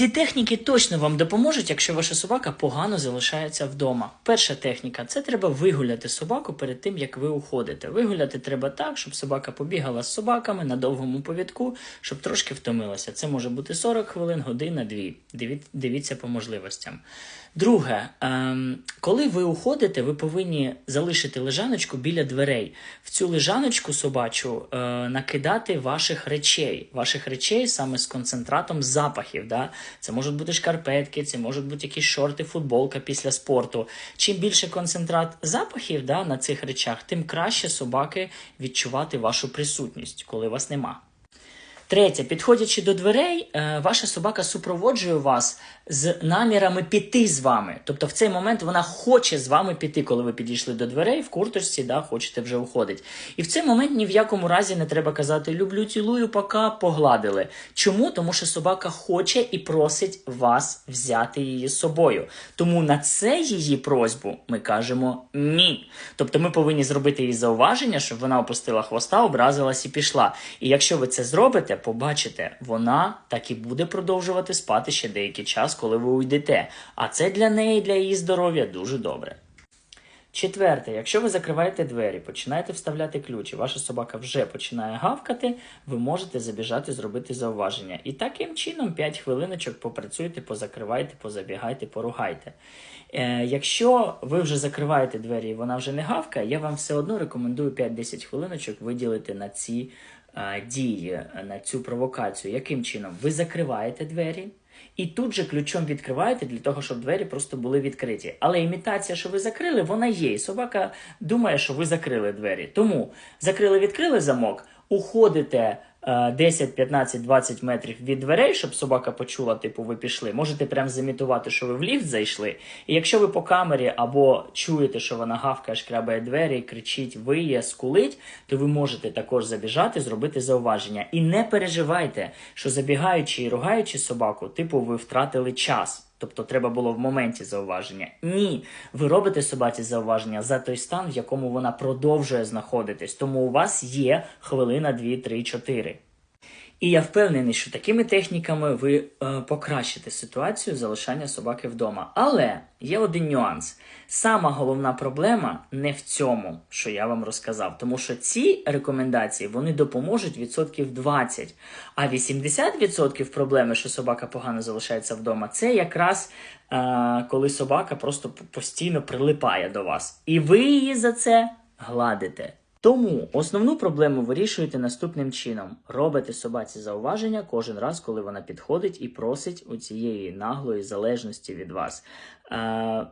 Ці техніки точно вам допоможуть, якщо ваша собака погано залишається вдома. Перша техніка це треба вигуляти собаку перед тим, як ви уходите. Вигуляти треба так, щоб собака побігала з собаками на довгому повідку, щоб трошки втомилася. Це може бути 40 хвилин, година, дві. Дивіться по можливостям. Друге, ем, коли ви уходите, ви повинні залишити лежаночку біля дверей. В цю лежаночку собачу е, накидати ваших речей, ваших речей саме з концентратом запахів. Да? Це можуть бути шкарпетки, це можуть бути якісь шорти, футболка після спорту. Чим більше концентрат запахів да, на цих речах, тим краще собаки відчувати вашу присутність, коли вас нема. Третє, підходячи до дверей, е, ваша собака супроводжує вас з намірами піти з вами. Тобто в цей момент вона хоче з вами піти, коли ви підійшли до дверей в курточці, да, хочете вже уходити. І в цей момент ні в якому разі не треба казати люблю, цілую, пока погладили. Чому? Тому що собака хоче і просить вас взяти її з собою. Тому на це її просьбу ми кажемо ні. Тобто ми повинні зробити їй зауваження, щоб вона опустила хвоста, образилась і пішла. І якщо ви це зробите, побачите, вона так і буде продовжувати спати ще деякий час, коли ви уйдете. А це для неї, для її здоров'я дуже добре. Четверте, якщо ви закриваєте двері, починаєте вставляти ключі, ваша собака вже починає гавкати, ви можете забіжати зробити зауваження. І таким чином 5 хвилиночок попрацюйте, позакривайте, позабігайте, поругайте. Е, якщо ви вже закриваєте двері і вона вже не гавкає, я вам все одно рекомендую 5-10 хвилиночок виділити на ці е, дії, на цю провокацію. Яким чином? Ви закриваєте двері. І тут же ключом відкриваєте для того, щоб двері просто були відкриті. Але імітація, що ви закрили, вона є. І собака думає, що ви закрили двері. Тому закрили, відкрили замок, уходите е, 10, 15, 20 метрів від дверей, щоб собака почула, типу, ви пішли. Можете прям замітувати, що ви в ліфт зайшли. І якщо ви по камері або чуєте, що вона гавкає, шкрябає двері, кричить, виє, скулить, то ви можете також забіжати, зробити зауваження. І не переживайте, що забігаючи і ругаючи собаку, типу, ви втратили час. Тобто треба було в моменті зауваження. Ні, ви робите собаці зауваження за той стан, в якому вона продовжує знаходитись. Тому у вас є хвилина, дві, три, чотири. І я впевнений, що такими техніками ви е, покращите ситуацію залишання собаки вдома. Але є один нюанс. Сама головна проблема не в цьому, що я вам розказав, тому що ці рекомендації вони допоможуть відсотків 20, а 80% проблеми, що собака погано залишається вдома, це якраз е, коли собака просто постійно прилипає до вас. І ви її за це гладите. Тому основну проблему вирішуєте наступним чином: робите собаці зауваження кожен раз, коли вона підходить і просить у цієї наглої залежності від вас. Е,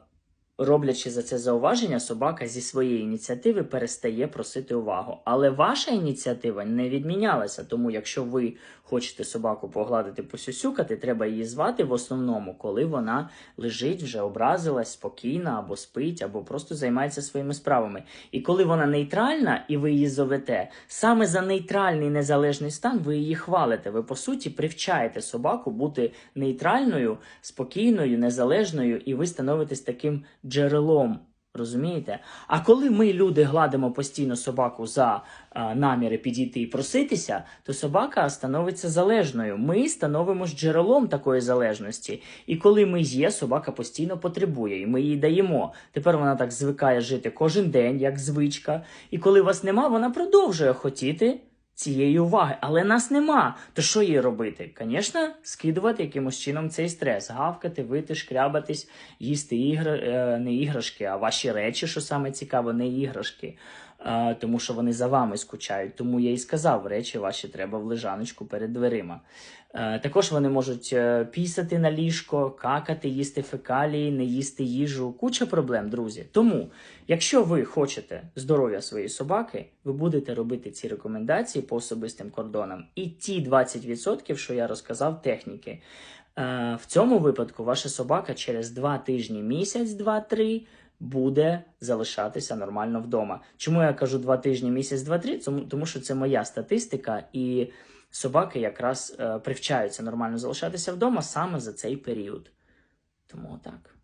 роблячи за це зауваження, собака зі своєї ініціативи перестає просити увагу. Але ваша ініціатива не відмінялася. Тому, якщо ви хочете собаку погладити, посюсюкати, треба її звати в основному, коли вона лежить, вже образилась, спокійна, або спить, або просто займається своїми справами. І коли вона нейтральна і ви її зовете, саме за нейтральний незалежний стан ви її хвалите. Ви по суті привчаєте собаку бути нейтральною, спокійною, незалежною, і ви становитесь таким джерелом. Розумієте? А коли ми, люди, гладимо постійно собаку за а, наміри підійти і проситися, то собака становиться залежною. Ми становимось джерелом такої залежності. І коли ми є, собака постійно потребує, і ми їй даємо. Тепер вона так звикає жити кожен день, як звичка. І коли вас нема, вона продовжує хотіти цієї уваги, але нас нема. То що їй робити? Звісно, скидувати якимось чином цей стрес, гавкати, вити, шкрябатись, їсти ігри, е, не іграшки, а ваші речі, що саме цікаво, не іграшки. Тому що вони за вами скучають. Тому я і сказав, речі ваші треба в лежаночку перед дверима. Е, Також вони можуть е, пісати на ліжко, какати, їсти фекалії, не їсти їжу. Куча проблем, друзі. Тому, якщо ви хочете здоров'я своєї собаки, ви будете робити ці рекомендації по особистим кордонам. І ті 20%, що я розказав, техніки. Е, В цьому випадку ваша собака через 2 тижні, місяць, 2-3 буде залишатися нормально вдома. Чому я кажу два тижні, місяць, 2-3? Тому, тому що це моя статистика, і собаки якраз е, привчаються нормально залишатися вдома саме за цей період. Тому так.